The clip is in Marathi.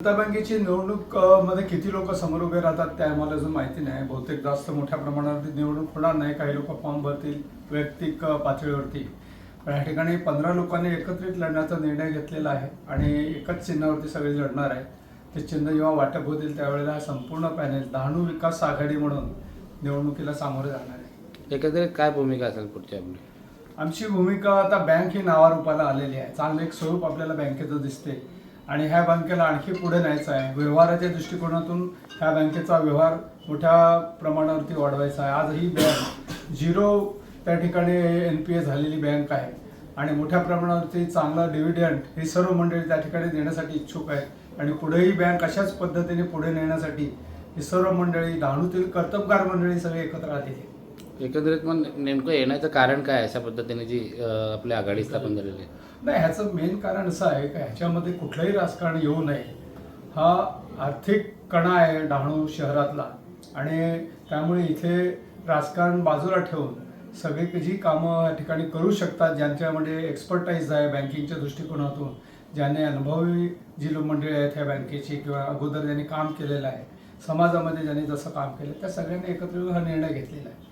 जनता बँकेची निवडणूकमध्ये किती लोक समोर उभे राहतात ते आम्हाला अजून माहिती नाही. बहुतेक जास्त मोठ्या प्रमाणावरती निवडणूक होणार नाही. काही लोक फॉर्म भरतील वैयक्तिक पातळीवरती. पण या ठिकाणी पंधरा लोकांनी एकत्रित लढण्याचा निर्णय घेतलेला आहे आणि एकच चिन्हावरती सगळे लढणार आहे ते चिन्ह जेव्हा वाटप होतील त्यावेळेला हा संपूर्ण पॅनेल डहाणू विकास आघाडी म्हणून निवडणुकीला सामोरे जाणार आहे. एकंदरीत काय भूमिका असेल पुढची आपली? आमची भूमिका आता बँक ही नावारूपाला आलेली आहे. चांगलं एक स्वरूप आपल्याला बँकेचं दिसते आणि ह्या बँकेला आणखी पुढे न्यायचं आहे. व्यवहाराच्या दृष्टिकोनातून ह्या बँकेचा व्यवहार मोठ्या प्रमाणावरती वाढवायचा आहे. आज ही बँक झिरो त्या ठिकाणी एन पी ए झालेली बँक आहे आणि मोठ्या प्रमाणावरती चांगला डिव्हिडंट ही सर्व मंडळी त्या ठिकाणी देण्यासाठी इच्छुक आहेत. आणि पुढेही बँक अशाच पद्धतीने पुढे नेण्यासाठी ही सर्व मंडळी डहाणूतील कर्तबगार मंडळी सगळे एकत्र आलेली आहेत. एकंदरीत मग नेमकं येण्याचं कारण काय अशा पद्धतीने जी आपली आघाडी स्थापन झालेली आहे? नाही ह्याचं मेन कारण असं आहे का ह्याच्यामध्ये कुठलंही राजकारण येऊ नये. हा आर्थिक कणा आहे डहाणू शहरातला. आणि त्यामुळे इथे राजकारण बाजूला ठेवून सगळी जी कामं या ठिकाणी करू शकतात ज्यांच्यामध्ये एक्सपर्टाईज आहे बँकिंगच्या दृष्टिकोनातून ज्याने अनुभवी जी मंडळी आहेत ह्या बँकेची किंवा अगोदर ज्यांनी काम केलेलं आहे समाजामध्ये ज्यांनी जसं काम केलं त्या सगळ्यांनी एकत्र येऊन हा निर्णय घेतलेला आहे.